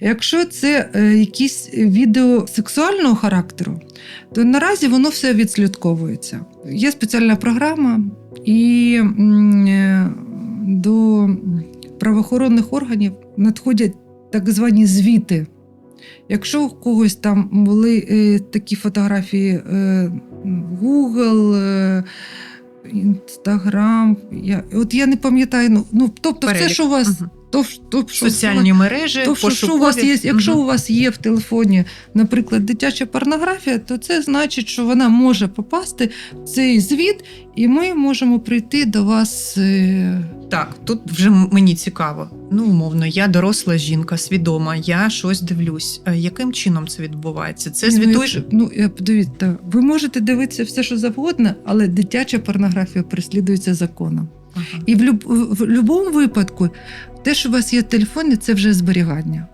Якщо це е, якісь відео сексуального характеру, то наразі воно все відслідковується. Є спеціальна програма, і е, до правоохоронних органів надходять так звані звіти. Якщо у когось там були е, такі фотографії Google, Instagram, я, от я не пам'ятаю, ну, ну тобто все, що у вас, Мгм. То, то, що Соціальні мережі, то, що, що у вас є, якщо Мгм. у вас є в телефоні, наприклад, дитяча порнографія, то це значить, що вона може попасти в цей звіт, і ми можемо прийти до вас. е, Так, тут вже мені цікаво. Ну, умовно, я доросла жінка, свідома, я щось дивлюсь. Е, Яким чином це відбувається? Це ну, Ну, е, подивіться, ви можете дивитися все, що завгодно, але дитяча порнографія переслідується законом. І в, люб, будь-якому випадку, те, що у вас є в це вже зберігання.